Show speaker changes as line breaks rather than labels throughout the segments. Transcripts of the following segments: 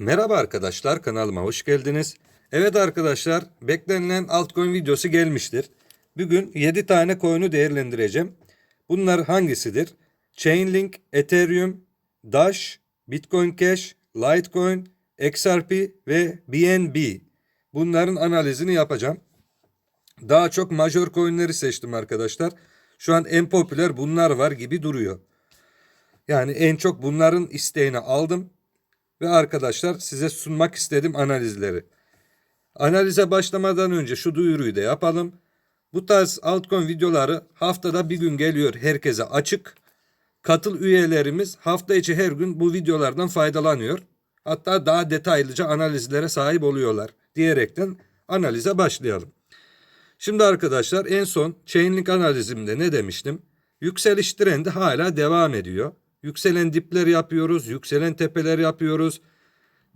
Merhaba arkadaşlar kanalıma hoş geldiniz. Evet arkadaşlar beklenilen altcoin videosu gelmiştir. Bugün 7 tane coin'u değerlendireceğim. Bunlar hangisidir? Chainlink, Ethereum, Dash, Bitcoin Cash, Litecoin, XRP ve BNB. Bunların analizini yapacağım. Daha çok major coin'leri seçtim arkadaşlar. Şu an en popüler bunlar var gibi duruyor. Yani en çok bunların isteğini aldım ve arkadaşlar size sunmak istedim analizleri. Analize başlamadan önce şu duyuruyu da yapalım. Bu tarz altcoin videoları haftada bir gün geliyor herkese açık. Katıl üyelerimiz hafta içi her gün bu videolardan faydalanıyor. Hatta daha detaylıca analizlere sahip oluyorlar diyerekten analize başlayalım. Şimdi arkadaşlar en son Chainlink analizimde ne demiştim? Yükseliş trendi hala devam ediyor. Yükselen dipler yapıyoruz, yükselen tepeler yapıyoruz.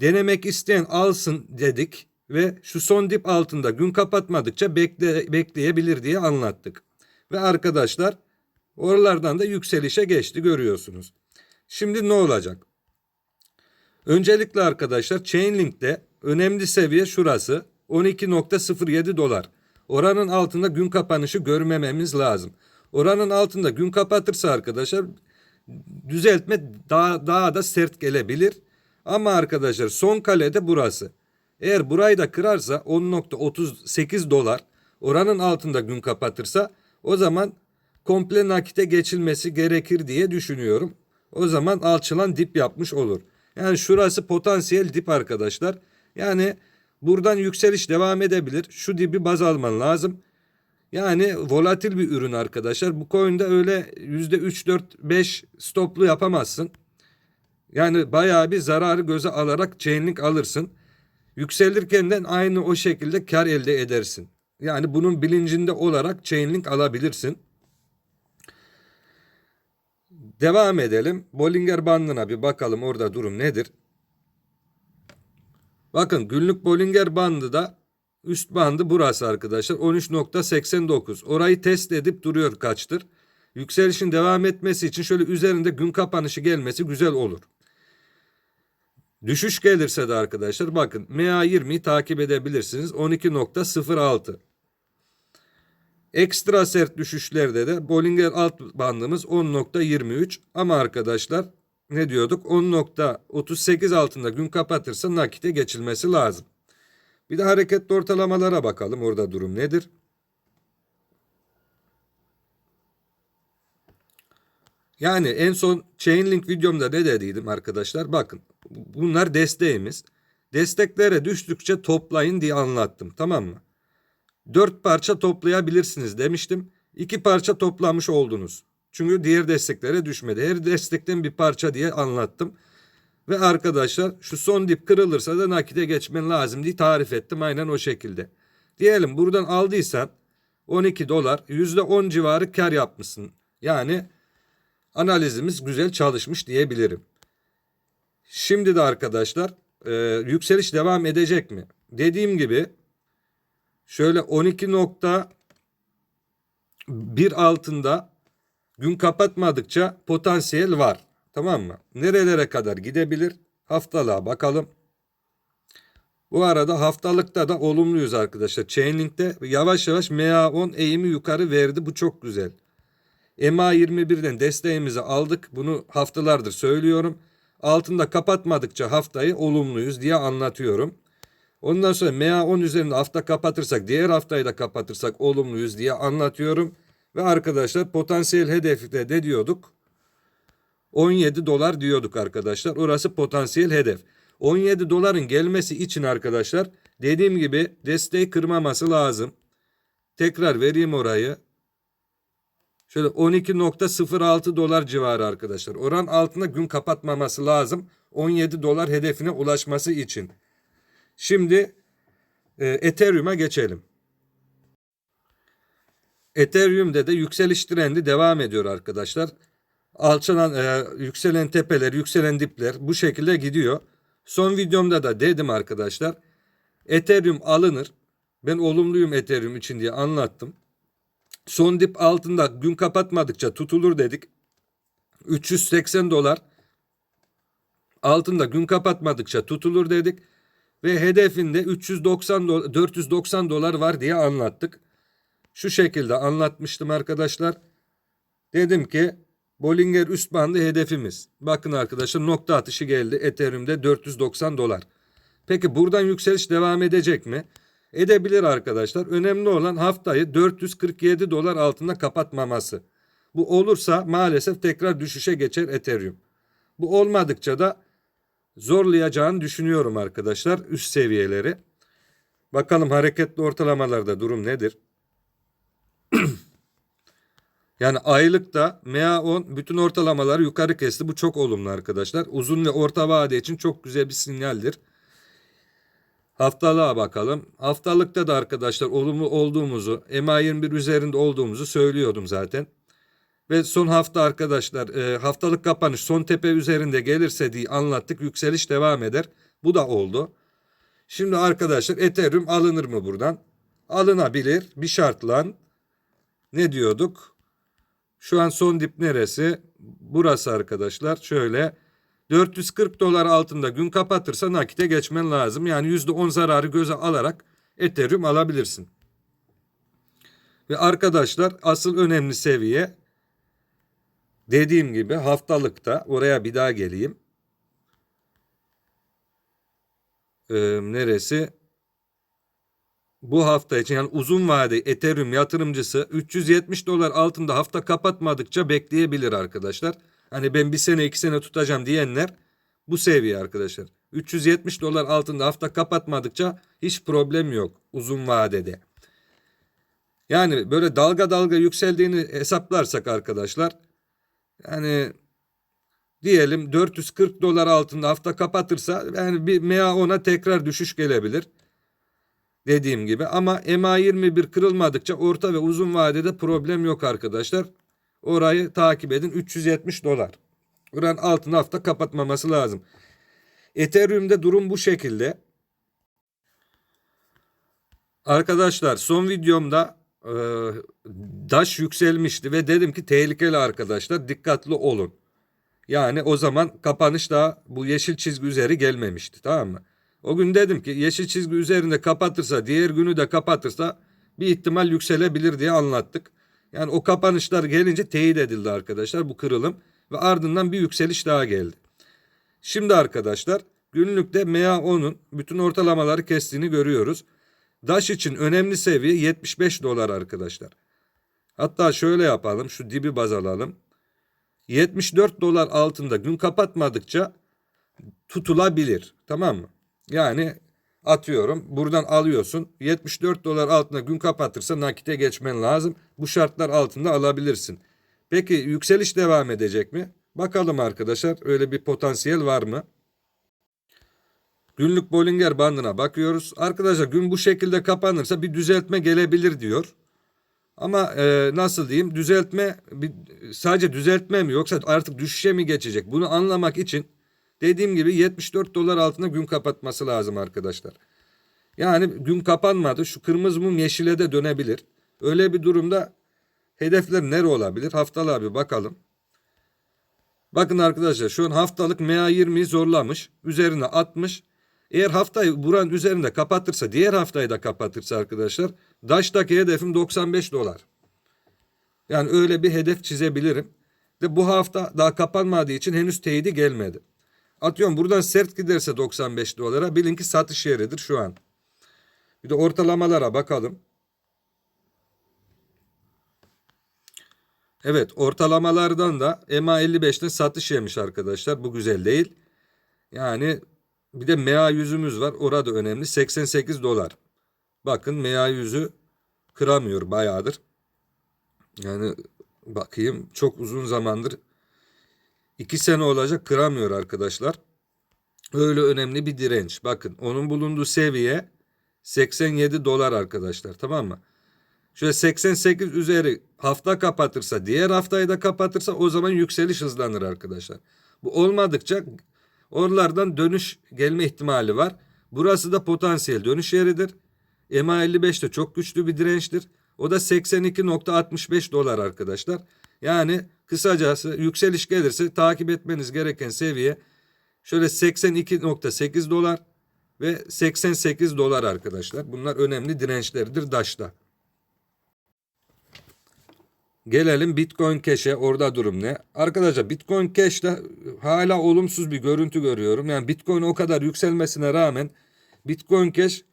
Denemek isteyen alsın dedik ve şu son dip altında gün kapatmadıkça bekle, bekleyebilir diye anlattık. Ve arkadaşlar oralardan da yükselişe geçti görüyorsunuz. Şimdi ne olacak? Öncelikle arkadaşlar Chainlink'te önemli seviye şurası 12.07 dolar. Oranın altında gün kapanışı görmememiz lazım. Oranın altında gün kapatırsa arkadaşlar düzeltme daha, daha da sert gelebilir. Ama arkadaşlar son kalede burası. Eğer burayı da kırarsa 10.38 dolar oranın altında gün kapatırsa o zaman komple nakite geçilmesi gerekir diye düşünüyorum. O zaman alçılan dip yapmış olur. Yani şurası potansiyel dip arkadaşlar. Yani buradan yükseliş devam edebilir. Şu dibi baz alman lazım. Yani volatil bir ürün arkadaşlar. Bu coin'de öyle yüzde 3, 4, 5 stoplu yapamazsın. Yani bayağı bir zararı göze alarak chainlink alırsın. Yükselirken de aynı o şekilde kar elde edersin. Yani bunun bilincinde olarak chainlink alabilirsin. Devam edelim. Bollinger bandına bir bakalım orada durum nedir? Bakın günlük Bollinger bandı da üst bandı burası arkadaşlar 13.89. Orayı test edip duruyor kaçtır. Yükselişin devam etmesi için şöyle üzerinde gün kapanışı gelmesi güzel olur. Düşüş gelirse de arkadaşlar bakın MA20'yi takip edebilirsiniz 12.06. Ekstra sert düşüşlerde de Bollinger alt bandımız 10.23 ama arkadaşlar ne diyorduk 10.38 altında gün kapatırsa nakite geçilmesi lazım. Bir de hareketli ortalamalara bakalım orada durum nedir? Yani en son Chainlink videomda ne dediydim arkadaşlar? Bakın bunlar desteğimiz. Desteklere düştükçe toplayın diye anlattım tamam mı? Dört parça toplayabilirsiniz demiştim. İki parça toplamış oldunuz. Çünkü diğer desteklere düşmedi. Her destekten bir parça diye anlattım. Ve arkadaşlar şu son dip kırılırsa da nakite geçmen lazım diye tarif ettim aynen o şekilde. Diyelim buradan aldıysan 12 dolar %10 civarı kar yapmışsın. Yani analizimiz güzel çalışmış diyebilirim. Şimdi de arkadaşlar e, yükseliş devam edecek mi? Dediğim gibi şöyle 12.1 altında gün kapatmadıkça potansiyel var. Tamam mı? Nerelere kadar gidebilir? Haftalığa bakalım. Bu arada haftalıkta da olumluyuz arkadaşlar. Chainlink'te yavaş yavaş MA10 eğimi yukarı verdi. Bu çok güzel. MA21'den desteğimizi aldık. Bunu haftalardır söylüyorum. Altında kapatmadıkça haftayı olumluyuz diye anlatıyorum. Ondan sonra MA10 üzerinde hafta kapatırsak diğer haftayı da kapatırsak olumluyuz diye anlatıyorum. Ve arkadaşlar potansiyel hedefte de diyorduk. 17 dolar diyorduk arkadaşlar. Orası potansiyel hedef. 17 doların gelmesi için arkadaşlar dediğim gibi desteği kırmaması lazım. Tekrar vereyim orayı. Şöyle 12.06 dolar civarı arkadaşlar. Oran altında gün kapatmaması lazım. 17 dolar hedefine ulaşması için. Şimdi e, Ethereum'a geçelim. Ethereum'de de yükseliş trendi devam ediyor arkadaşlar. Alçalan, e, yükselen tepeler, yükselen dipler bu şekilde gidiyor. Son videomda da dedim arkadaşlar. Ethereum alınır. Ben olumluyum Ethereum için diye anlattım. Son dip altında gün kapatmadıkça tutulur dedik. 380 dolar altında gün kapatmadıkça tutulur dedik. Ve hedefinde 390 do- 490 dolar var diye anlattık. Şu şekilde anlatmıştım arkadaşlar. Dedim ki Bollinger üst bandı hedefimiz. Bakın arkadaşlar nokta atışı geldi. Ethereum'de 490 dolar. Peki buradan yükseliş devam edecek mi? Edebilir arkadaşlar. Önemli olan haftayı 447 dolar altında kapatmaması. Bu olursa maalesef tekrar düşüşe geçer Ethereum. Bu olmadıkça da zorlayacağını düşünüyorum arkadaşlar üst seviyeleri. Bakalım hareketli ortalamalarda durum nedir? Yani aylıkta MA10 bütün ortalamaları yukarı kesti. Bu çok olumlu arkadaşlar. Uzun ve orta vade için çok güzel bir sinyaldir. Haftalığa bakalım. Haftalıkta da arkadaşlar olumlu olduğumuzu, MA21 üzerinde olduğumuzu söylüyordum zaten. Ve son hafta arkadaşlar e, haftalık kapanış son tepe üzerinde gelirse diye anlattık. Yükseliş devam eder. Bu da oldu. Şimdi arkadaşlar Ethereum alınır mı buradan? Alınabilir bir şartla. Ne diyorduk? Şu an son dip neresi? Burası arkadaşlar. Şöyle 440 dolar altında gün kapatırsa nakite geçmen lazım. Yani %10 zararı göze alarak Ethereum alabilirsin. Ve arkadaşlar asıl önemli seviye dediğim gibi haftalıkta oraya bir daha geleyim. Ee, neresi? Bu hafta için yani uzun vade Ethereum yatırımcısı 370 dolar altında hafta kapatmadıkça bekleyebilir arkadaşlar. Hani ben bir sene iki sene tutacağım diyenler bu seviye arkadaşlar. 370 dolar altında hafta kapatmadıkça hiç problem yok uzun vadede. Yani böyle dalga dalga yükseldiğini hesaplarsak arkadaşlar yani diyelim 440 dolar altında hafta kapatırsa yani bir MA10'a tekrar düşüş gelebilir. Dediğim gibi ama MA21 kırılmadıkça orta ve uzun vadede problem yok arkadaşlar. Orayı takip edin 370 dolar. Buranın altında hafta kapatmaması lazım. Ethereum'de durum bu şekilde. Arkadaşlar son videomda e, Dash yükselmişti ve dedim ki tehlikeli arkadaşlar dikkatli olun. Yani o zaman kapanış daha bu yeşil çizgi üzeri gelmemişti tamam mı? O gün dedim ki yeşil çizgi üzerinde kapatırsa diğer günü de kapatırsa bir ihtimal yükselebilir diye anlattık. Yani o kapanışlar gelince teyit edildi arkadaşlar bu kırılım ve ardından bir yükseliş daha geldi. Şimdi arkadaşlar günlükte MA10'un bütün ortalamaları kestiğini görüyoruz. Daş için önemli seviye 75 dolar arkadaşlar. Hatta şöyle yapalım şu dibi baz alalım. 74 dolar altında gün kapatmadıkça tutulabilir. Tamam mı? Yani atıyorum buradan alıyorsun 74 dolar altında gün kapatırsa nakite geçmen lazım. Bu şartlar altında alabilirsin. Peki yükseliş devam edecek mi? Bakalım arkadaşlar öyle bir potansiyel var mı? Günlük Bollinger bandına bakıyoruz. Arkadaşlar gün bu şekilde kapanırsa bir düzeltme gelebilir diyor. Ama e, nasıl diyeyim düzeltme bir, sadece düzeltme mi yoksa artık düşüşe mi geçecek? Bunu anlamak için dediğim gibi 74 dolar altında gün kapatması lazım arkadaşlar. Yani gün kapanmadı şu kırmızı mum yeşile de dönebilir. Öyle bir durumda hedefler nere olabilir? Haftalığa bir bakalım. Bakın arkadaşlar şu an haftalık MA20'yi zorlamış. Üzerine atmış. Eğer haftayı buranın üzerinde kapatırsa diğer haftayı da kapatırsa arkadaşlar Daş'taki hedefim 95 dolar. Yani öyle bir hedef çizebilirim. De bu hafta daha kapanmadığı için henüz teyidi gelmedi. Atıyorum buradan sert giderse 95 dolara bilin ki satış yeridir şu an. Bir de ortalamalara bakalım. Evet ortalamalardan da EMA 55'te satış yemiş arkadaşlar. Bu güzel değil. Yani bir de MA yüzümüz var. Orada önemli. 88 dolar. Bakın MA yüzü kıramıyor bayağıdır. Yani bakayım çok uzun zamandır 2 sene olacak kıramıyor arkadaşlar. Öyle önemli bir direnç. Bakın onun bulunduğu seviye 87 dolar arkadaşlar tamam mı? Şöyle 88 üzeri hafta kapatırsa diğer haftayı da kapatırsa o zaman yükseliş hızlanır arkadaşlar. Bu olmadıkça oralardan dönüş gelme ihtimali var. Burası da potansiyel dönüş yeridir. EMA 55 de çok güçlü bir dirençtir. O da 82.65 dolar arkadaşlar. Yani kısacası yükseliş gelirse takip etmeniz gereken seviye Şöyle 82.8 dolar ve 88 dolar arkadaşlar. Bunlar önemli dirençleridir DAŞ'ta. Gelelim Bitcoin Cash'e orada durum ne? Arkadaşlar Bitcoin Cash'te hala olumsuz bir görüntü görüyorum. Yani Bitcoin o kadar yükselmesine rağmen Bitcoin Cash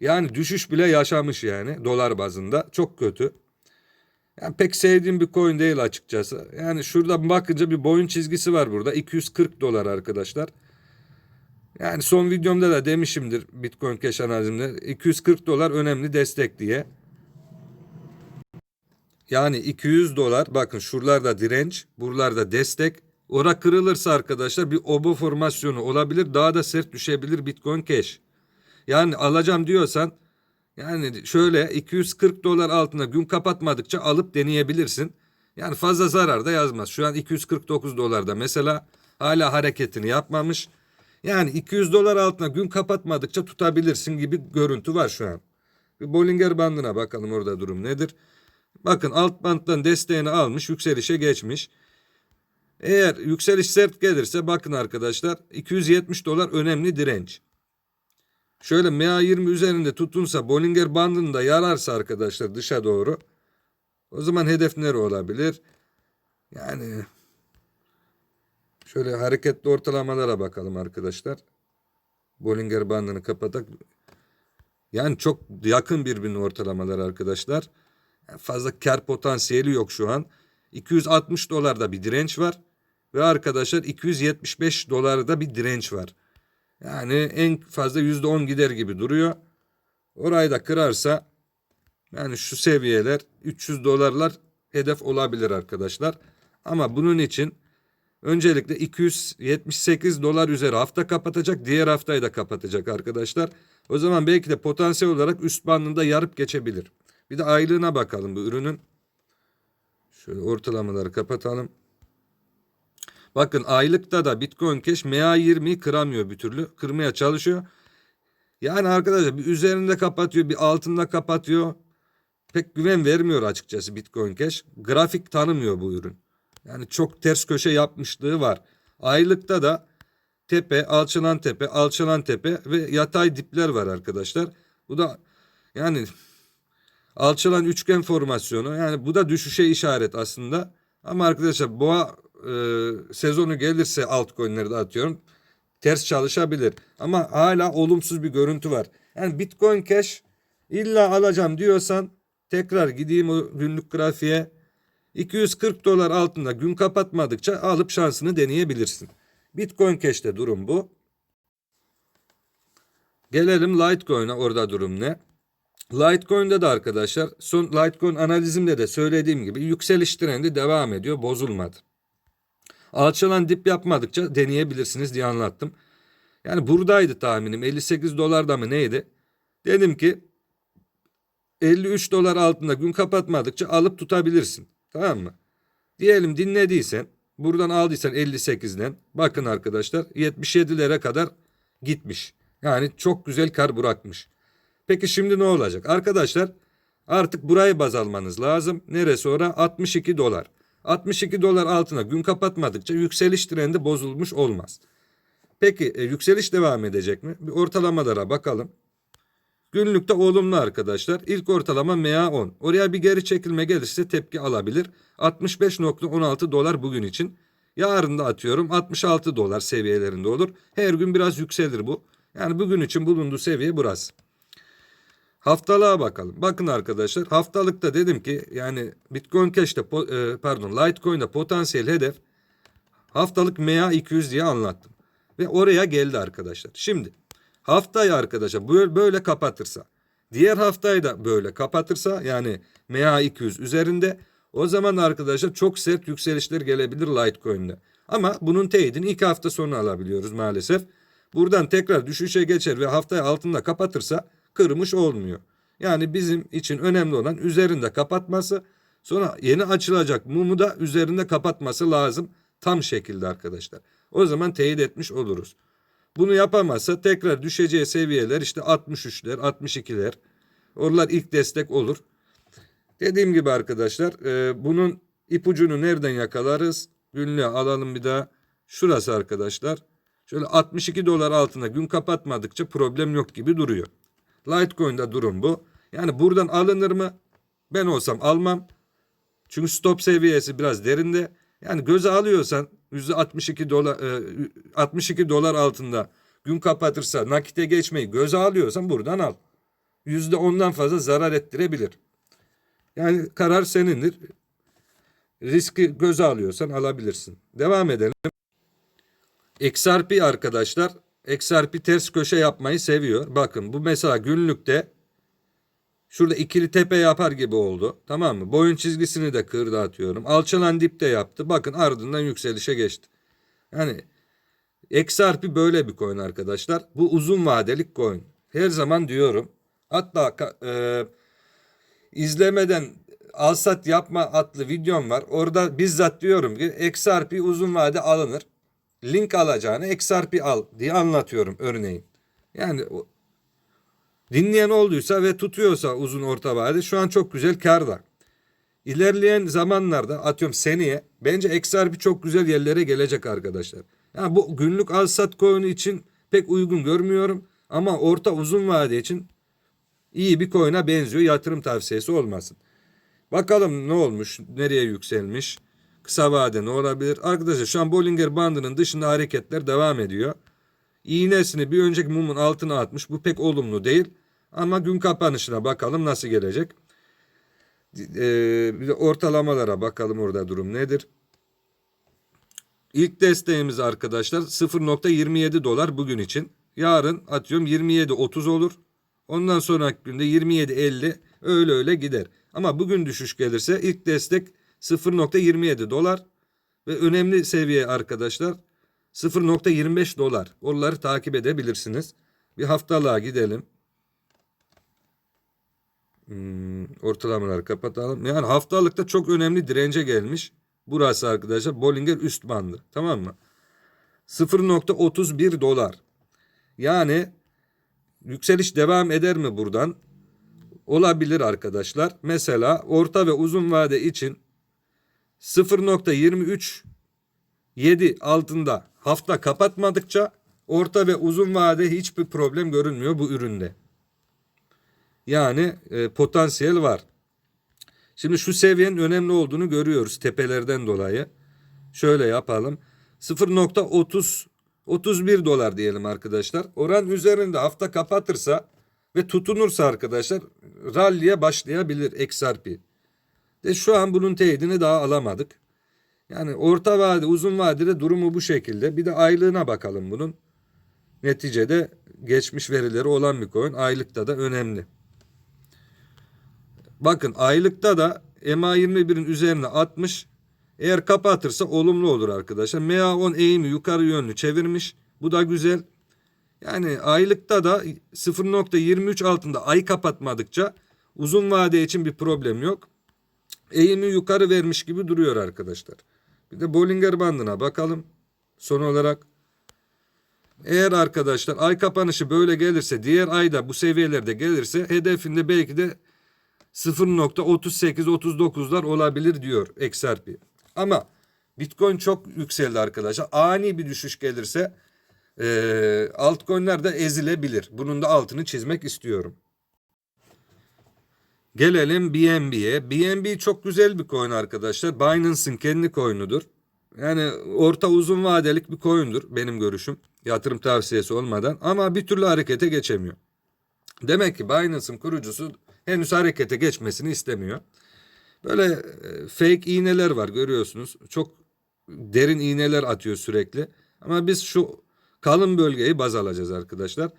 yani düşüş bile yaşamış yani dolar bazında. Çok kötü. Yani pek sevdiğim bir coin değil açıkçası. Yani şurada bakınca bir boyun çizgisi var burada. 240 dolar arkadaşlar. Yani son videomda da demişimdir Bitcoin Cash analizimde. 240 dolar önemli destek diye. Yani 200 dolar bakın şuralarda direnç, buralarda destek. Ora kırılırsa arkadaşlar bir obo formasyonu olabilir. Daha da sert düşebilir Bitcoin Cash. Yani alacağım diyorsan yani şöyle 240 dolar altına gün kapatmadıkça alıp deneyebilirsin. Yani fazla zarar da yazmaz. Şu an 249 dolarda mesela hala hareketini yapmamış. Yani 200 dolar altına gün kapatmadıkça tutabilirsin gibi görüntü var şu an. Bir Bollinger bandına bakalım orada durum nedir? Bakın alt banttan desteğini almış yükselişe geçmiş. Eğer yükseliş sert gelirse bakın arkadaşlar 270 dolar önemli direnç. Şöyle MA20 üzerinde tutunsa Bollinger bandını da yararsa arkadaşlar dışa doğru. O zaman hedef nere olabilir? Yani şöyle hareketli ortalamalara bakalım arkadaşlar. Bollinger bandını kapatak. Yani çok yakın birbirine ortalamalar arkadaşlar. Yani fazla kar potansiyeli yok şu an. 260 dolarda bir direnç var. Ve arkadaşlar 275 dolarda bir direnç var. Yani en fazla %10 gider gibi duruyor. Orayı da kırarsa yani şu seviyeler 300 dolarlar hedef olabilir arkadaşlar. Ama bunun için öncelikle 278 dolar üzeri hafta kapatacak. Diğer haftayı da kapatacak arkadaşlar. O zaman belki de potansiyel olarak üst bandında yarıp geçebilir. Bir de aylığına bakalım bu ürünün. Şöyle ortalamaları kapatalım. Bakın aylıkta da Bitcoin Cash MA20'yi kıramıyor bir türlü. Kırmaya çalışıyor. Yani arkadaşlar bir üzerinde kapatıyor bir altında kapatıyor. Pek güven vermiyor açıkçası Bitcoin Cash. Grafik tanımıyor bu ürün. Yani çok ters köşe yapmışlığı var. Aylıkta da tepe, alçalan tepe, alçalan tepe ve yatay dipler var arkadaşlar. Bu da yani alçalan üçgen formasyonu. Yani bu da düşüşe işaret aslında. Ama arkadaşlar boğa e, sezonu gelirse altcoin'leri de atıyorum. Ters çalışabilir. Ama hala olumsuz bir görüntü var. Yani Bitcoin Cash illa alacağım diyorsan tekrar gideyim o günlük grafiğe 240 dolar altında gün kapatmadıkça alıp şansını deneyebilirsin. Bitcoin Cash'te durum bu. Gelelim Litecoin'e orada durum ne? Litecoin'de de arkadaşlar son Litecoin analizimde de söylediğim gibi yükseliş trendi devam ediyor bozulmadı. Alçalan dip yapmadıkça deneyebilirsiniz diye anlattım. Yani buradaydı tahminim 58 dolarda mı neydi? Dedim ki 53 dolar altında gün kapatmadıkça alıp tutabilirsin. Tamam mı? Diyelim dinlediysen buradan aldıysan 58'den bakın arkadaşlar 77'lere kadar gitmiş. Yani çok güzel kar bırakmış. Peki şimdi ne olacak? Arkadaşlar artık burayı baz almanız lazım. Neresi ora? 62 dolar. 62 dolar altına gün kapatmadıkça yükseliş trendi bozulmuş olmaz. Peki e, yükseliş devam edecek mi? Bir ortalamalara bakalım. Günlükte olumlu arkadaşlar. İlk ortalama MA10. Oraya bir geri çekilme gelirse tepki alabilir. 65.16 dolar bugün için. Yarın da atıyorum 66 dolar seviyelerinde olur. Her gün biraz yükselir bu. Yani bugün için bulunduğu seviye burası. Haftalığa bakalım. Bakın arkadaşlar haftalıkta dedim ki yani Bitcoin Cash'te e, pardon Litecoin'de potansiyel hedef haftalık MA 200 diye anlattım. Ve oraya geldi arkadaşlar. Şimdi haftayı arkadaşlar böyle, böyle kapatırsa diğer haftayı da böyle kapatırsa yani MA 200 üzerinde o zaman arkadaşlar çok sert yükselişler gelebilir Litecoin'de. Ama bunun teyidini iki hafta sonra alabiliyoruz maalesef. Buradan tekrar düşüşe geçer ve haftayı altında kapatırsa kırmış olmuyor. Yani bizim için önemli olan üzerinde kapatması sonra yeni açılacak mumu da üzerinde kapatması lazım tam şekilde arkadaşlar. O zaman teyit etmiş oluruz. Bunu yapamazsa tekrar düşeceği seviyeler işte 63'ler 62'ler oralar ilk destek olur. Dediğim gibi arkadaşlar e, bunun ipucunu nereden yakalarız? Günlüğe alalım bir daha. Şurası arkadaşlar. Şöyle 62 dolar altında gün kapatmadıkça problem yok gibi duruyor. Litecoin'de durum bu. Yani buradan alınır mı? Ben olsam almam. Çünkü stop seviyesi biraz derinde. Yani göze alıyorsan %62 dolar e, 62 dolar altında gün kapatırsa nakite geçmeyi göze alıyorsan buradan al. %10'dan fazla zarar ettirebilir. Yani karar senindir. Riski göze alıyorsan alabilirsin. Devam edelim. XRP arkadaşlar XRP ters köşe yapmayı seviyor. Bakın bu mesela günlükte şurada ikili tepe yapar gibi oldu. Tamam mı? Boyun çizgisini de kırdı atıyorum. Alçalan dipte yaptı. Bakın ardından yükselişe geçti. Yani XRP böyle bir coin arkadaşlar. Bu uzun vadelik coin. Her zaman diyorum. Hatta e, izlemeden alsat yapma adlı videom var. Orada bizzat diyorum ki XRP uzun vade alınır. Link alacağını XRP al diye anlatıyorum örneğin. Yani dinleyen olduysa ve tutuyorsa uzun orta vade şu an çok güzel karda. İlerleyen zamanlarda atıyorum seneye bence XRP çok güzel yerlere gelecek arkadaşlar. Yani bu günlük alsat coin'i için pek uygun görmüyorum ama orta uzun vade için iyi bir coin'e benziyor. Yatırım tavsiyesi olmasın. Bakalım ne olmuş, nereye yükselmiş, kısa vade ne olabilir? Arkadaşlar şu an Bollinger bandının dışında hareketler devam ediyor. İğnesini bir önceki mumun altına atmış. Bu pek olumlu değil. Ama gün kapanışına bakalım nasıl gelecek. Ee, bir de ortalamalara bakalım orada durum nedir? İlk desteğimiz arkadaşlar 0.27 dolar bugün için. Yarın atıyorum 27.30 olur. Ondan sonraki günde 27.50 öyle öyle gider. Ama bugün düşüş gelirse ilk destek 0.27 dolar ve önemli seviye arkadaşlar 0.25 dolar. Onları takip edebilirsiniz. Bir haftalığa gidelim. Hmm, ortalamaları kapatalım. Yani haftalıkta çok önemli dirence gelmiş. Burası arkadaşlar Bollinger üst bandı. Tamam mı? 0.31 dolar. Yani yükseliş devam eder mi buradan? Olabilir arkadaşlar. Mesela orta ve uzun vade için 0.23 7 altında hafta kapatmadıkça orta ve uzun vade hiçbir problem görünmüyor bu üründe. Yani e, potansiyel var. Şimdi şu seviyenin önemli olduğunu görüyoruz tepelerden dolayı. Şöyle yapalım. 0.30 31 dolar diyelim arkadaşlar. Oran üzerinde hafta kapatırsa ve tutunursa arkadaşlar ralliye başlayabilir XRP. De şu an bunun teyidini daha alamadık. Yani orta vade uzun vadede durumu bu şekilde. Bir de aylığına bakalım bunun. Neticede geçmiş verileri olan bir coin. Aylıkta da önemli. Bakın aylıkta da MA21'in üzerine 60. Eğer kapatırsa olumlu olur arkadaşlar. MA10 eğimi yukarı yönlü çevirmiş. Bu da güzel. Yani aylıkta da 0.23 altında ay kapatmadıkça uzun vade için bir problem yok. Eğimi yukarı vermiş gibi duruyor arkadaşlar. Bir de Bollinger bandına bakalım. Son olarak eğer arkadaşlar ay kapanışı böyle gelirse diğer ayda bu seviyelerde gelirse hedefinde belki de 0.38-39'lar olabilir diyor XRP. Ama Bitcoin çok yükseldi arkadaşlar. Ani bir düşüş gelirse e, altcoin'ler de ezilebilir. Bunun da altını çizmek istiyorum. Gelelim BNB'ye. BNB çok güzel bir coin arkadaşlar. Binance'ın kendi coin'udur. Yani orta uzun vadelik bir coin'dur benim görüşüm. Yatırım tavsiyesi olmadan ama bir türlü harekete geçemiyor. Demek ki Binance'ın kurucusu henüz harekete geçmesini istemiyor. Böyle e, fake iğneler var görüyorsunuz. Çok derin iğneler atıyor sürekli. Ama biz şu kalın bölgeyi baz alacağız arkadaşlar.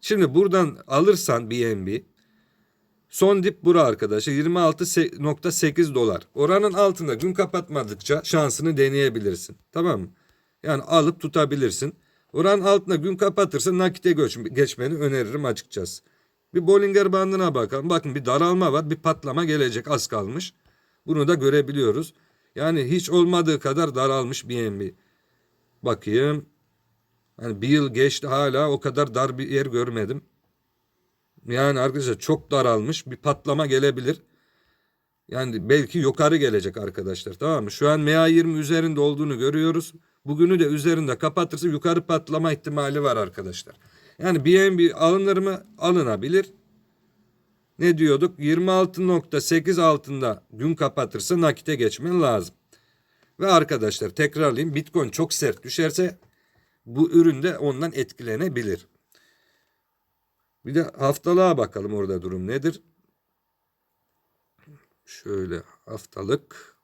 Şimdi buradan alırsan BNB son dip bura arkadaşlar 26.8 dolar. Oranın altında gün kapatmadıkça şansını deneyebilirsin. Tamam mı? Yani alıp tutabilirsin. Oranın altında gün kapatırsa nakite göç, geçmeni öneririm açıkçası. Bir Bollinger bandına bakalım. Bakın bir daralma var, bir patlama gelecek az kalmış. Bunu da görebiliyoruz. Yani hiç olmadığı kadar daralmış BNB. Bakayım. Yani bir yıl geçti hala o kadar dar bir yer görmedim. Yani arkadaşlar çok daralmış bir patlama gelebilir. Yani belki yukarı gelecek arkadaşlar tamam mı? Şu an MA20 üzerinde olduğunu görüyoruz. Bugünü de üzerinde kapatırsa yukarı patlama ihtimali var arkadaşlar. Yani BNB alınır mı? Alınabilir. Ne diyorduk? 26.8 altında gün kapatırsa nakite geçmen lazım. Ve arkadaşlar tekrarlayayım Bitcoin çok sert düşerse bu ürün de ondan etkilenebilir. Bir de haftalığa bakalım orada durum nedir? Şöyle haftalık.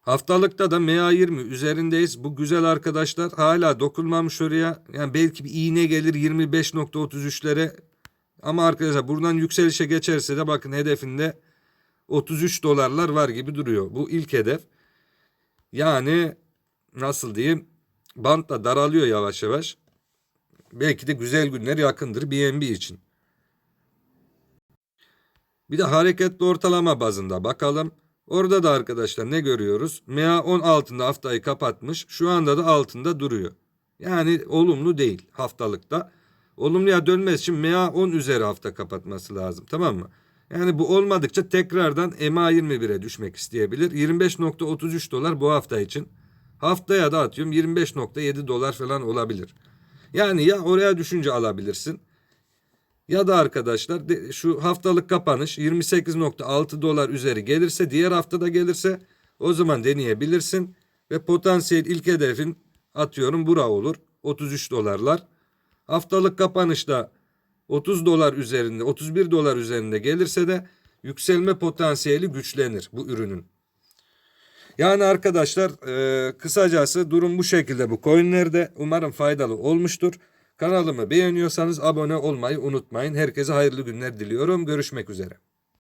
Haftalıkta da MA20 üzerindeyiz. Bu güzel arkadaşlar hala dokunmamış oraya. Yani belki bir iğne gelir 25.33'lere. Ama arkadaşlar buradan yükselişe geçerse de bakın hedefinde 33 dolarlar var gibi duruyor. Bu ilk hedef. Yani nasıl diyeyim bant da daralıyor yavaş yavaş. Belki de güzel günler yakındır BNB için. Bir de hareketli ortalama bazında bakalım. Orada da arkadaşlar ne görüyoruz? MA 10 altında haftayı kapatmış. Şu anda da altında duruyor. Yani olumlu değil haftalıkta. Olumluya dönmesi için MA 10 üzeri hafta kapatması lazım. Tamam mı? Yani bu olmadıkça tekrardan MA 21'e düşmek isteyebilir. 25.33 dolar bu hafta için. Haftaya da atıyorum 25.7 dolar falan olabilir. Yani ya oraya düşünce alabilirsin. Ya da arkadaşlar şu haftalık kapanış 28.6 dolar üzeri gelirse diğer haftada gelirse o zaman deneyebilirsin. Ve potansiyel ilk hedefin atıyorum bura olur 33 dolarlar. Haftalık kapanışta 30 dolar üzerinde 31 dolar üzerinde gelirse de yükselme potansiyeli güçlenir bu ürünün. Yani arkadaşlar e, kısacası durum bu şekilde bu coinlerde. Umarım faydalı olmuştur. Kanalımı beğeniyorsanız abone olmayı unutmayın. Herkese hayırlı günler diliyorum. Görüşmek üzere.